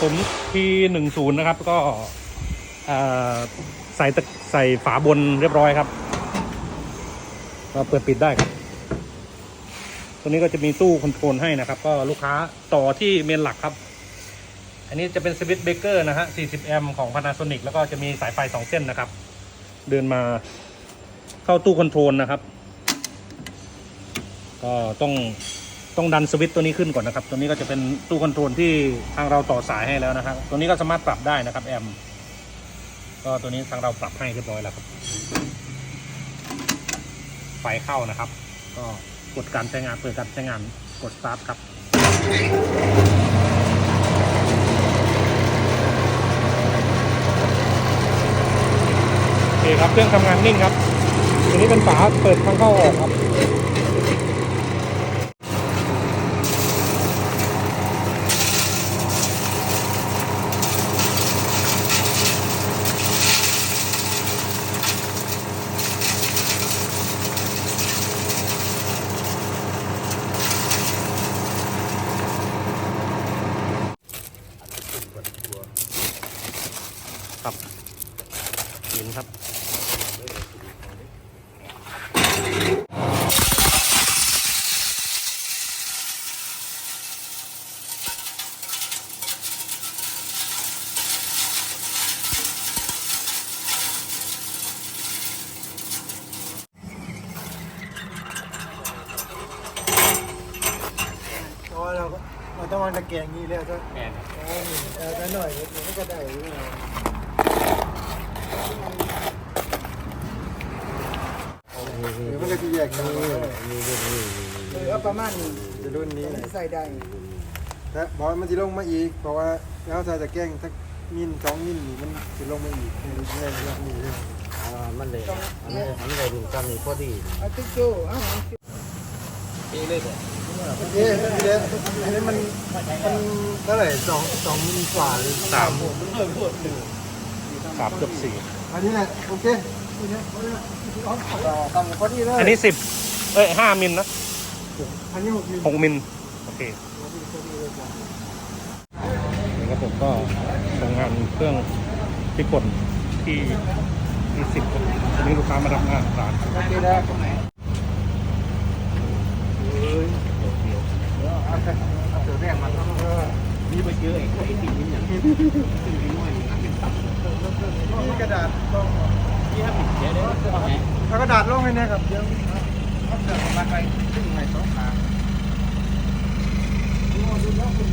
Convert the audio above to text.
ผม P10 นะครับ ก็ใส่ใส่ฝาบนเรียบร้อยครับก็เปิดปิดได้ครับตัวนี้ก็จะมีตู้คอนโทรลให้นะครับ ก็ลูกค้าต่อที่เมนหลักครับ อันนี้จะเป็นสวิตช์เบเกอร์นะฮะ 40 แอมป์ของ Panasonic แล้วก็จะมีสายไฟ 2 เส้นนะครับ เดินมาเข้าตู้คอนโทรลนะครับ ก็ต้อง ต้องดันสวิตช์ตัวนี้ขึ้นก่อนนะครับ ตัวนี้ก็จะเป็นตู้คอนโทรลที่ทางเราต่อสายให้แล้วนะครับ ตัวนี้ก็สามารถปรับได้นะครับแอมก็ตัวนี้ทางเราปรับให้เรียบร้อยแล้วครับ ไฟเข้านะครับ ก็กดการใช้งานเปิดการใช้งานกดสตาร์ทครับโอเคครับเครื่องทำงานนิ่งครับตัวนี้เป็นฝาเปิดทางเข้าออกครับ ยินครับ เพราะว่าเราก็เราต้องวางตะแกรงนี้แล้วก็แอนเออนี่เออหน่อยเดี๋ยวมันก็ได้อยู่นะ เดี๋ยวมันก็จะแยกกันเลยเออเอาประมาณนี้จะรุ่นนี้ใส่ได้แต่บอกมันจะลงมาอีก เพราะว่าแล้วถ้าจะแกล้งสักมิลสองมิลนี่มันจะลงมาอีกในเรื่องเรื่องนี้เลยอ่ามันเลยอันนี้อันเลยดูกันนี่พอดีเอาติ๊กโจ้อาเองเลยบ่โอเคนี่แหละอันนี้มันมันเท่าไหร่สองสองมิลกว่าเลยสามสามเกือบสี่ อันนี้แหละโอเคทำพอดีเลยอันนี้สิบเอ้ยห้ามิลนะอันนี้หกมิลหกมิลโอเคนี่ครับผมก็ทำงานเครื่องพริกป่นที่ที่สิบวันนี้ลูกค้ามารับงานร้านโอเคแล้วเสือแรกมันนี่ไปเจอไอ้พวกไอ้สิ่งนี้อย่างที่ที่น้อยนี่เป็นตับนี่ก ระดาษลงที่ห้าผิดเดี๋ยวเดี๋ยวเอาไงเอากระดาษลงให้แนะครับเดี๋ยวเอาเสือของมันไปขึ้นไงสองขาดูดูแล้วคุณ